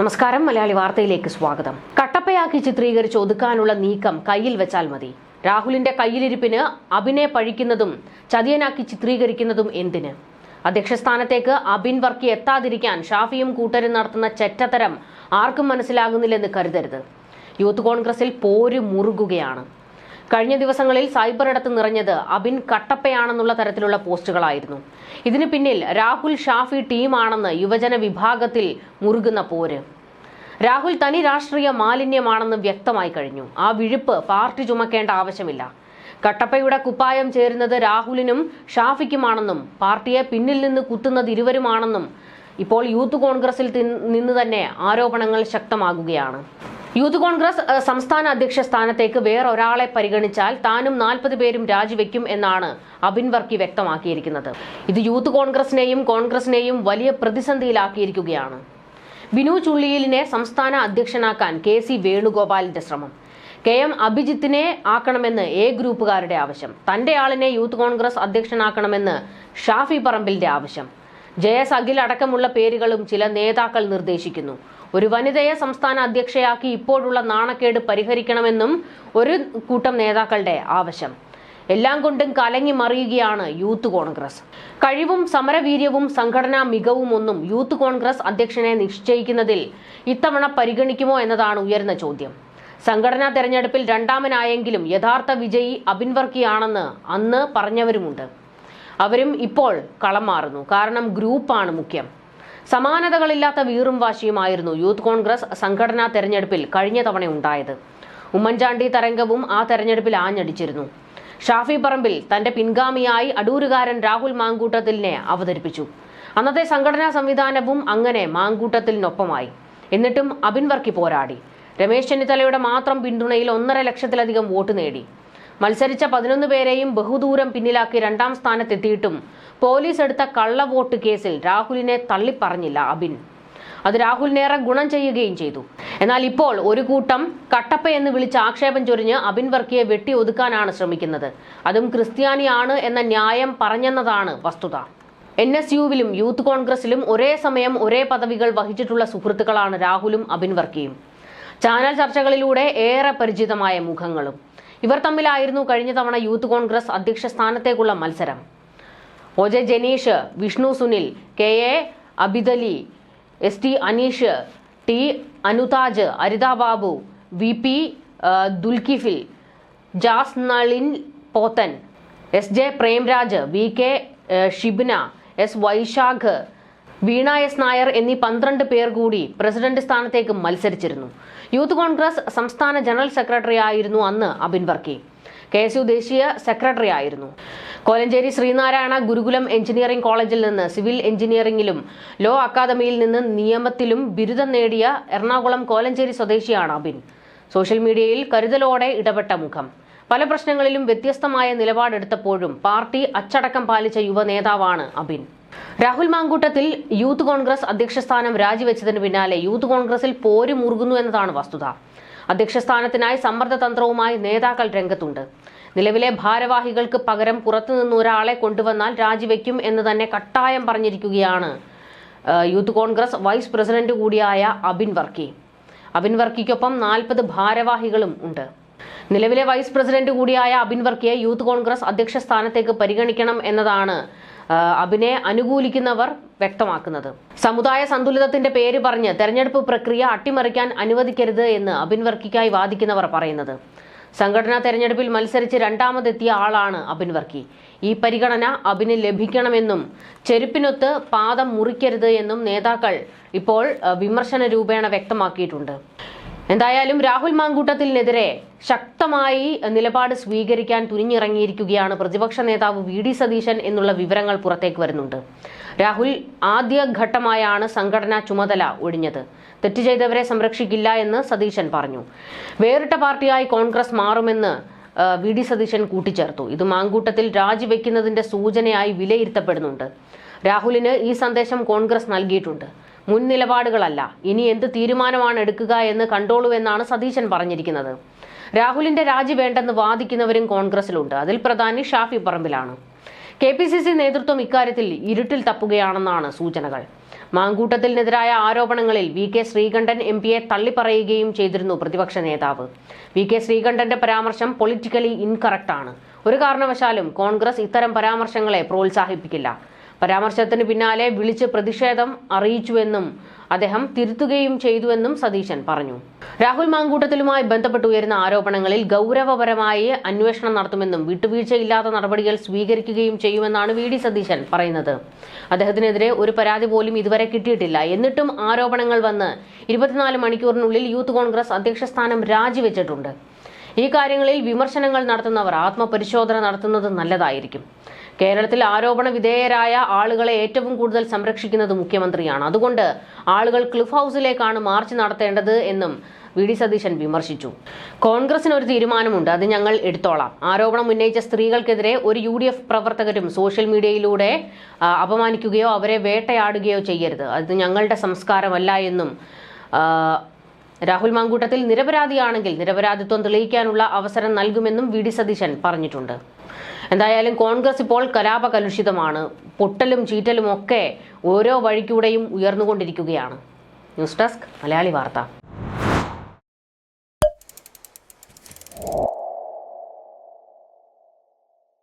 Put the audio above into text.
നമസ്കാരം. മലയാളി വാർത്തയിലേക്ക് സ്വാഗതം. കട്ടപ്പയാക്കി ചിത്രീകരിച്ച് ഒതുക്കാനുള്ള നീക്കം കയ്യിൽ വെച്ചാൽ മതി. രാഹുലിന്റെ കയ്യിലിരിപ്പിന് അഭിനയ പഴിക്കുന്നതും ചതിയനാക്കി ചിത്രീകരിക്കുന്നതും എന്തിന്? അധ്യക്ഷസ്ഥാനത്തേക്ക് അബിൻ വർക്കി എത്താതിരിക്കാൻ ഷാഫിയും കൂട്ടരും നടത്തുന്ന ചെറ്റത്തരം ആർക്കും മനസ്സിലാകുന്നില്ലെന്ന് കരുതരുത്. യൂത്ത് കോൺഗ്രസിൽ പോര് മുറുകുകയാണ്. കഴിഞ്ഞ ദിവസങ്ങളിൽ സൈബർ ഇടത്ത് നിറഞ്ഞത് അബിൻ കട്ടപ്പയാണെന്നുള്ള തരത്തിലുള്ള പോസ്റ്റുകളായിരുന്നു. ഇതിന് പിന്നിൽ രാഹുൽ ഷാഫി ടീമാണെന്ന് യുവജന വിഭാഗത്തിൽ മുറുകുന്ന പോര്. രാഹുൽ തനി രാഷ്ട്രീയ മാലിന്യമാണെന്ന് വ്യക്തമായി കഴിഞ്ഞു. ആ വിഴുപ്പ് പാർട്ടി ചുമക്കേണ്ട ആവശ്യമില്ല. കട്ടപ്പയുടെ കുപ്പായം ചേരുന്നത് രാഹുലിനും ഷാഫിക്കുമാണെന്നും പാർട്ടിയെ പിന്നിൽ നിന്ന് കുത്തുന്നത് ഇരുവരുമാണെന്നും ഇപ്പോൾ യൂത്ത് കോൺഗ്രസിൽ നിന്ന് തന്നെ ആരോപണങ്ങൾ ശക്തമാകുകയാണ്. യൂത്ത് കോൺഗ്രസ് സംസ്ഥാന അധ്യക്ഷ സ്ഥാനത്തേക്ക് വേറൊരാളെ പരിഗണിച്ചാൽ താനും നാൽപ്പത് പേരും രാജിവെക്കും എന്നാണ് അബിൻ വർക്കി വ്യക്തമാക്കിയിരിക്കുന്നത്. ഇത് യൂത്ത് കോൺഗ്രസിനെയും കോൺഗ്രസിനെയും വലിയ പ്രതിസന്ധിയിലാക്കിയിരിക്കുകയാണ്. ബിനു ചുള്ളിയിലിനെ സംസ്ഥാന അധ്യക്ഷനാക്കാൻ കെ സി വേണുഗോപാലിന്റെ ശ്രമം. കെ എം അഭിജിത്തിനെ ആക്കണമെന്ന് എ ഗ്രൂപ്പുകാരുടെ ആവശ്യം. തന്റെ ആളിനെ യൂത്ത് കോൺഗ്രസ് അധ്യക്ഷനാക്കണമെന്ന് ഷാഫി പറമ്പിലിന്റെ ആവശ്യം. ജയസ് അഖിൽ അടക്കമുള്ള പേരുകളും ചില നേതാക്കൾ നിർദ്ദേശിക്കുന്നു. ഒരു വനിതയെ സംസ്ഥാന അധ്യക്ഷയാക്കി ഇപ്പോഴുള്ള നാണക്കേട് പരിഹരിക്കണമെന്നും ഒരു കൂട്ടം നേതാക്കളുടെ ആവശ്യം. എല്ലാം കൊണ്ടും കലങ്ങി മറിയുകയാണ് യൂത്ത് കോൺഗ്രസ്. കഴിവും സമരവീര്യവും സംഘടനാ മികവും ഒന്നും യൂത്ത് കോൺഗ്രസ് അധ്യക്ഷനെ നിശ്ചയിക്കുന്നതിൽ ഇത്തവണ പരിഗണിക്കുമോ എന്നതാണ് ഉയർന്ന ചോദ്യം. സംഘടനാ തെരഞ്ഞെടുപ്പിൽ രണ്ടാമനായെങ്കിലും യഥാർത്ഥ വിജയി അബിൻവർക്കിയാണെന്ന് അന്ന് പറഞ്ഞവരുമുണ്ട്. അവരും ഇപ്പോൾ കളം മാറുന്നു. കാരണം ഗ്രൂപ്പാണ് മുഖ്യം. സമാനതകളില്ലാത്ത വീറും വാശിയുമായിരുന്നു യൂത്ത് കോൺഗ്രസ് സംഘടനാ തെരഞ്ഞെടുപ്പിൽ കഴിഞ്ഞ തവണ ഉണ്ടായത്. ഉമ്മൻചാണ്ടി തരംഗവും ആ തെരഞ്ഞെടുപ്പിൽ ആഞ്ഞടിച്ചിരുന്നു. ഷാഫി പറമ്പിൽ തന്റെ പിൻഗാമിയായി അടൂരുകാരൻ രാഹുൽ മാങ്കൂട്ടത്തിലിനെ അവതരിപ്പിച്ചു. അന്നത്തെ സംഘടനാ സംവിധാനവും അങ്ങനെ മാങ്കൂട്ടത്തിലിനൊപ്പമായി. എന്നിട്ടും അബിൻ വർക്കി പോരാടി. രമേശ് ചെന്നിത്തലയുടെ മാത്രം പിന്തുണയിൽ ഒന്നര ലക്ഷത്തിലധികം വോട്ട് നേടി. മത്സരിച്ച പതിനൊന്ന് പേരെയും ബഹുദൂരം പിന്നിലാക്കി രണ്ടാം സ്ഥാനത്തെത്തിയിട്ടും പോലീസ് എടുത്ത കള്ളവോട്ട് കേസിൽ രാഹുലിനെ തള്ളിപ്പറഞ്ഞില്ല അബിൻ. അത് രാഹുലിനേറെ ഗുണം ചെയ്യുകയും ചെയ്തു. എന്നാൽ ഇപ്പോൾ ഒരു കൂട്ടം കട്ടപ്പ എന്ന് വിളിച്ച് ആക്ഷേപം ചൊരിഞ്ഞ് അബിൻ വർക്കിയെ വെട്ടി ഒതുക്കാനാണ് ശ്രമിക്കുന്നത്. അതും ക്രിസ്ത്യാനിയാണ് എന്ന ന്യായം പറഞ്ഞെന്നതാണ് വസ്തുത. എൻ എസ് യുവിലും യൂത്ത് കോൺഗ്രസിലും ഒരേ സമയം ഒരേ പദവികൾ വഹിച്ചിട്ടുള്ള സുഹൃത്തുക്കളാണ് രാഹുലും അബിൻ വർക്കിയും ചാനൽ ചർച്ചകളിലൂടെ ഏറെ പരിചിതമായ മുഖങ്ങളും. ഇവർ തമ്മിലായിരുന്നു കഴിഞ്ഞ തവണ യൂത്ത് കോൺഗ്രസ് അധ്യക്ഷ സ്ഥാനത്തേക്കുള്ള മത്സരം. O J Janeesh Vishnu Sunil K A Abidali S T Aneesh T Anuthaj Aritha Babu V P Dulkifil Jas Nalin Pothan S J Premraj V K Shibna S Vaishakh Veena S Nair എന്നീ പന്ത്രണ്ട് പേർ കൂടി president സ്ഥാനത്തേക്ക് മത്സരിച്ചിരുന്നു. Youth Congress സംസ്ഥാന general secretary ആയിരുന്നു അന്ന് Abin Varkey. K S U ദേശീയ secretary ആയിരുന്നു. കോലഞ്ചേരി ശ്രീനാരായണ ഗുരുകുലം എഞ്ചിനീയറിംഗ് കോളേജിൽ നിന്ന് സിവിൽ എഞ്ചിനീയറിംഗിലും ലോ അക്കാദമിയിൽ നിന്ന് നിയമത്തിലും ബിരുദം നേടിയ എറണാകുളം കോലഞ്ചേരി സ്വദേശിയാണ് അബിൻ. സോഷ്യൽ മീഡിയയിൽ കരുതലോടെ ഇടപെട്ട മുഖം. പല പ്രശ്നങ്ങളിലും വ്യത്യസ്തമായ നിലപാടെടുത്തപ്പോഴും പാർട്ടി അച്ചടക്കം പാലിച്ച യുവ നേതാവാണ് അബിൻ. രാഹുൽ മാങ്കൂട്ടത്തിൽ യൂത്ത് കോൺഗ്രസ് അധ്യക്ഷസ്ഥാനം രാജിവെച്ചതിന് പിന്നാലെ യൂത്ത് കോൺഗ്രസിൽ പോര് മുറുകുന്നു എന്നതാണ് വസ്തുത. അധ്യക്ഷസ്ഥാനത്തിനായി സമ്മർദ്ദ തന്ത്രവുമായി നേതാക്കൾ രംഗത്തുണ്ട്. നിലവിലെ ഭാരവാഹികൾക്ക് പകരം പുറത്തുനിന്ന് ഒരാളെ കൊണ്ടുവന്നാൽ രാജിവെക്കും എന്ന് തന്നെ കട്ടായം പറഞ്ഞിരിക്കുകയാണ് യൂത്ത് കോൺഗ്രസ് വൈസ് പ്രസിഡന്റ് കൂടിയായ അബിൻ വർക്കി. അബിൻ വർക്കിക്കൊപ്പം നാൽപ്പത് ഭാരവാഹികളും ഉണ്ട്. നിലവിലെ വൈസ് പ്രസിഡന്റ് കൂടിയായ അബിൻ വർക്കിയെ യൂത്ത് കോൺഗ്രസ് അധ്യക്ഷ സ്ഥാനത്തേക്ക് പരിഗണിക്കണം എന്നതാണ് അബിനെ അനുകൂലിക്കുന്നവർ വ്യക്തമാക്കുന്നത്. സമുദായ സന്തുലിതത്തിന്റെ പേര് പറഞ്ഞ് തെരഞ്ഞെടുപ്പ് പ്രക്രിയ അട്ടിമറിക്കാൻ അനുവദിക്കരുത് എന്ന് അബിൻ വർക്കിക്കായി വാദിക്കുന്നവർ പറയുന്നത്. സംഘടനാ തെരഞ്ഞെടുപ്പിൽ മത്സരിച്ച് രണ്ടാമതെത്തിയ ആളാണ് അബിൻ വർക്കി. ഈ പരിഗണന അബിന് ലഭിക്കണമെന്നും ചെരുപ്പിനൊത്ത് പാദം മുറിക്കരുത് എന്നും നേതാക്കൾ ഇപ്പോൾ വിമർശന രൂപേണ വ്യക്തമാക്കിയിട്ടുണ്ട്. എന്തായാലും രാഹുൽ മാങ്കൂട്ടത്തിനെതിരെ ശക്തമായി നിലപാട് സ്വീകരിക്കാൻ തുനിഞ്ഞിറങ്ങിയിരിക്കുകയാണ് പ്രതിപക്ഷ നേതാവ് വി ഡി സതീശൻ എന്നുള്ള വിവരങ്ങൾ പുറത്തേക്ക് വരുന്നുണ്ട്. രാഹുൽ ആദ്യഘട്ടമായാണ് സംഘടനാ ചുമതല ഒഴിഞ്ഞത്. തെറ്റ് ചെയ്തവരെ സംരക്ഷിക്കില്ല എന്ന് സതീശൻ പറഞ്ഞു. വേറിട്ട പാർട്ടിയായി കോൺഗ്രസ് മാറുമെന്ന് വി ഡി സതീശൻ കൂട്ടിച്ചേർത്തു. ഇത് മാങ്കൂട്ടത്തിൽ രാജിവെക്കുന്നതിന്റെ സൂചനയായി വിലയിരുത്തപ്പെടുന്നുണ്ട്. രാഹുലിന് ഈ സന്ദേശം കോൺഗ്രസ് നൽകിയിട്ടുണ്ട്. മുൻ നിലപാടുകളല്ല ഇനി എന്ത് തീരുമാനമാണ് എടുക്കുക എന്ന് കണ്ടോളൂ എന്നാണ് സതീശൻ പറഞ്ഞിരിക്കുന്നത്. രാഹുലിന്റെ രാജി വേണ്ടെന്ന് വാദിക്കുന്നവരും കോൺഗ്രസിലുണ്ട്. അതിൽ പ്രധാനി ഷാഫി പറമ്പിലാണ്. കെ പി സി സി നേതൃത്വം ഇക്കാര്യത്തിൽ ഇരുട്ടിൽ തപ്പുകയാണെന്നാണ് സൂചനകൾ. മാങ്കൂട്ടത്തിനെതിരായ ആരോപണങ്ങളിൽ വി കെ ശ്രീകണ്ഠൻ എം പിയെ തള്ളിപ്പറയുകയും ചെയ്തിരുന്നു പ്രതിപക്ഷ നേതാവ്. വി കെ ശ്രീകണ്ഠന്റെ പരാമർശം പൊളിറ്റിക്കലി ഇൻകറക്റ്റ് ആണ് ഒരു കാരണവശാലും കോൺഗ്രസ് ഇത്തരം പരാമർശങ്ങളെ പ്രോത്സാഹിപ്പിക്കില്ല. പരാമർശത്തിന് പിന്നാലെ വിളിച്ച് പ്രതിഷേധം അറിയിച്ചുവെന്നും അദ്ദേഹം തിരുത്തുകയും ചെയ്തുവെന്നും സതീശൻ പറഞ്ഞു. രാഹുൽ മാങ്കൂട്ടത്തിലുമായി ബന്ധപ്പെട്ട് ഉയരുന്ന ആരോപണങ്ങളിൽ ഗൗരവപരമായി അന്വേഷണം നടത്തുമെന്നും വിട്ടുവീഴ്ചയില്ലാത്ത നടപടികൾ സ്വീകരിക്കുകയും ചെയ്യുമെന്നാണ് വി ഡി സതീശൻ പറയുന്നത്. അദ്ദേഹത്തിനെതിരെ ഒരു പരാതി പോലും ഇതുവരെ കിട്ടിയിട്ടില്ല. എന്നിട്ടും ആരോപണങ്ങൾ വന്ന് ഇരുപത്തിനാല് മണിക്കൂറിനുള്ളിൽ യൂത്ത് കോൺഗ്രസ് അധ്യക്ഷ സ്ഥാനം രാജിവെച്ചിട്ടുണ്ട്. ഈ കാര്യങ്ങളിൽ വിമർശനങ്ങൾ നടത്തുന്നവർ ആത്മപരിശോധന നടത്തുന്നത് നല്ലതായിരിക്കും. കേരളത്തിൽ ആരോപണ വിധേയരായ ആളുകളെ ഏറ്റവും കൂടുതൽ സംരക്ഷിക്കുന്നത് മുഖ്യമന്ത്രിയാണ്. അതുകൊണ്ട് ആളുകൾ ക്ലിഫ് ഹൗസിലേക്കാണ് മാർച്ച് നടത്തേണ്ടത് എന്നും വി ഡി സതീശൻ വിമർശിച്ചു. കോൺഗ്രസിന് ഒരു തീരുമാനമുണ്ട് അത് ഞങ്ങൾ എടുത്തോളാം. ആരോപണം ഉന്നയിച്ച സ്ത്രീകൾക്കെതിരെ ഒരു യു ഡി എഫ് പ്രവർത്തകരും സോഷ്യൽ മീഡിയയിലൂടെ അപമാനിക്കുകയോ അവരെ വേട്ടയാടുകയോ ചെയ്യരുത്. അത് ഞങ്ങളുടെ സംസ്കാരമല്ല എന്നും രാഹുൽ മാങ്കൂട്ടത്തിൽ നിരപരാധിയാണെങ്കിൽ നിരപരാധിത്വം തെളിയിക്കാനുള്ള അവസരം നൽകുമെന്നും വി ഡി സതീശൻ പറഞ്ഞിട്ടുണ്ട്. എന്തായാലും കോൺഗ്രസ് ഇപ്പോൾ കലാപകലുഷിതമാണ്. പൊട്ടലും ചീറ്റലും ഒക്കെ ഓരോ വഴിക്കൂടെയും ഉയർന്നുകൊണ്ടിരിക്കുകയാണ്. ന്യൂസ് ഡെസ്ക് മലയാളി വാർത്ത.